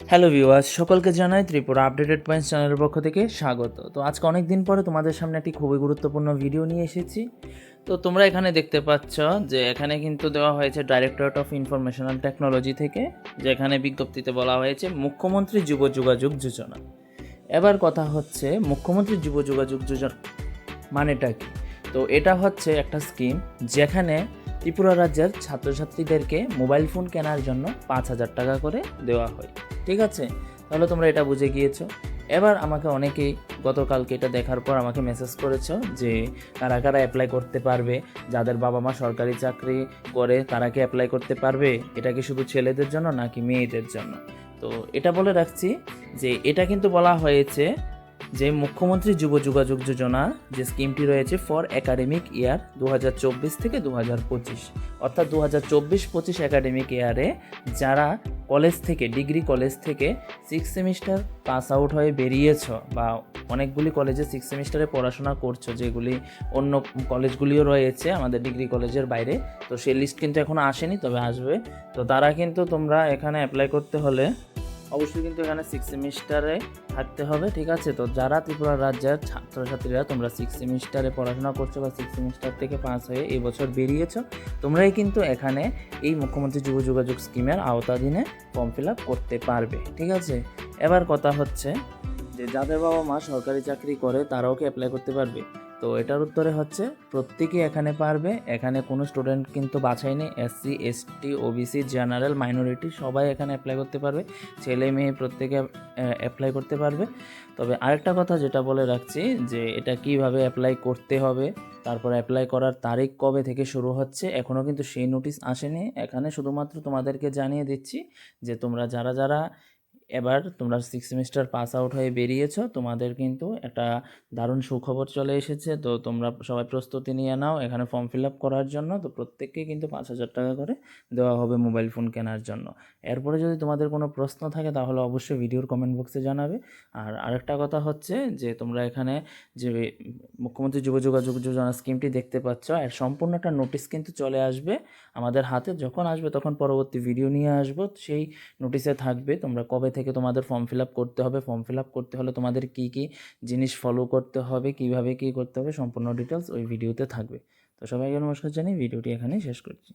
Hello viewers সকলকে জানাই Tripura updated points চ্যানেলের পক্ষ থেকে স্বাগত। তো আজকে অনেক দিন পরে তোমাদের সামনে একটি খুবই গুরুত্বপূর্ণ ভিডিও নিয়ে এসেছি। তো তোমরা এখানে দেখতে পাচ্ছ যে এখানে কিন্তু দেওয়া হয়েছে ডাইরেক্টরেট অফ ইনফরমেশনাল টেকনোলজি থেকে, যেখানে বিজ্ঞপ্তিতে বলা হয়েছে মুখ্যমন্ত্রী যুব যোগাযোগ যোজনা। এবার কথা হচ্ছে মুখ্যমন্ত্রী যুব যোগাযোগ যোজনা মানেটা কি? তো এটা হচ্ছে একটা স্কিম যেখানে ত্রিপুরা রাজ্যের ছাত্রছাত্রীদেরকে মোবাইল ফোন কেনার জন্য পাঁচ হাজার টাকা করে দেওয়া হয়। ঠিক আছে? তাহলে তোমরা এটা বুঝে গিয়েছো। এবার আমাকে অনেকেই গতকালকে এটা দেখার পর আমাকে মেসেজ করেছ যে কারা কারা অ্যাপ্লাই করতে পারবে? যাদের বাবা মা সরকারি চাকরি করে, তারা কি অ্যাপ্লাই করতে পারবে? এটা কি শুধু ছেলেদের জন্য নাকি মেয়েদের জন্য? তো এটা বলে রাখছি যে, এটা কিন্তু বলা হয়েছে যে, মুখ্যমন্ত্রী যুব যোগাযোগ যোজনা যে স্কিমটি রয়েছে ফর একাডেমিক ইয়ার দু হাজার চব্বিশ থেকে দু হাজার পঁচিশ। অর্থাৎ দু হাজার চব্বিশ পঁচিশ একাডেমিক ইয়ারে যারা কলেজ থেকে, ডিগ্রি কলেজ থেকে সিক্স সেমিস্টার পাস আউট হয়ে বেরিয়েছ বা অনেকগুলি কলেজে সিক্স সেমিস্টারে পড়াশোনা করছ, যেগুলি অন্য কলেজগুলিও রয়েছে আমাদের ডিগ্রি কলেজের বাইরে, তো সেই লিস্ট কিন্তু এখনও আসেনি, তবে আসবে। তো তারা কিন্তু তোমরা এখানে অ্যাপ্লাই করতে হলে অবশ্যই কিন্তু এখানে সিক্স সেমিস্টারে থাকতে হবে, ঠিক আছে? তো যারা ত্রিপুরা রাজ্যের ছাত্রছাত্রীরা, তোমরা সিক্স সেমিস্টারে পড়াশোনা করছ বা সিক্স সেমিস্টার থেকে পাস হয়ে এই বছর বেরিয়েছো, তোমরাই কিন্তু এখানে এই মুখ্যমন্ত্রী যুব যোগাযোগ স্কিমের আওতাধীনে ফর্ম ফিল আপ করতে পারবে, ঠিক আছে? এবার কথা হচ্ছে যে যাদের বাবা মা সরকারি চাকরি করে, তারাও কি অ্যাপ্লাই করতে পারবে? তো এটার উত্তরে হচ্ছে, প্রত্যেকেই এখানে পারবে। এখানে কোনো স্টুডেন্ট কিন্তু বাছাই নেই। SC ST OBC general minority সবাই এখানে অ্যাপ্লাই করতে পারবে। ছেলে মেয়ে প্রত্যেকে অ্যাপ্লাই করতে পারবে। তবে আরেকটা কথা যেটা বলে রাখছি যে, এটা কীভাবে অ্যাপ্লাই করতে হবে, তারপর অ্যাপ্লাই করার তারিখ কবে থেকে শুরু হচ্ছে এখনও কিন্তু সেই নোটিশ আসেনি। এখানে শুধুমাত্র তোমাদেরকে জানিয়ে দিচ্ছি যে, তোমরা যারা যারা এবার তোমরা সিক্স সেমিস্টার পাস আউট হয়ে বেরিয়েছো, তোমাদের কিন্তু একটা দারুণ সুখবর চলে এসেছে। তো তোমরা সবাই প্রস্তুতি নিয়ে নাও, এখানে ফর্ম ফিল আপ করার জন্য। তো প্রত্যেককে কিন্তু পাঁচ হাজার টাকা করে দেওয়া হবে মোবাইল ফোন কেনার জন্য। এরপরে যদি তোমাদের কোনো প্রশ্ন থাকে, তাহলে অবশ্যই ভিডিওর কমেন্ট বক্সে জানাবে। আর আরেকটা কথা হচ্ছে যে, তোমরা এখানে যে মুখ্যমন্ত্রী যুব যোগাযোগ যোজনা স্কিমটি দেখতে পাচ্ছ, এর সম্পূর্ণ একটা নোটিশ কিন্তু চলে আসবে আমাদের হাতে। যখন আসবে, তখন পরবর্তী ভিডিও নিয়ে আসব। সেই নোটিশে থাকবে তোমরা কবে থেকে তোমাদের ফর্ম ফিল আপ করতে হবে। ফর্ম ফিল আপ করতে হলে তোমাদের কী কী জিনিস ফলো করতে হবে, কীভাবে কী করতে হবে, সম্পূর্ণ ডিটেলস ওই ভিডিওতে থাকবে। তো সবাইকে নমস্কার জানিয়ে ভিডিওটি এখানেই শেষ করছি।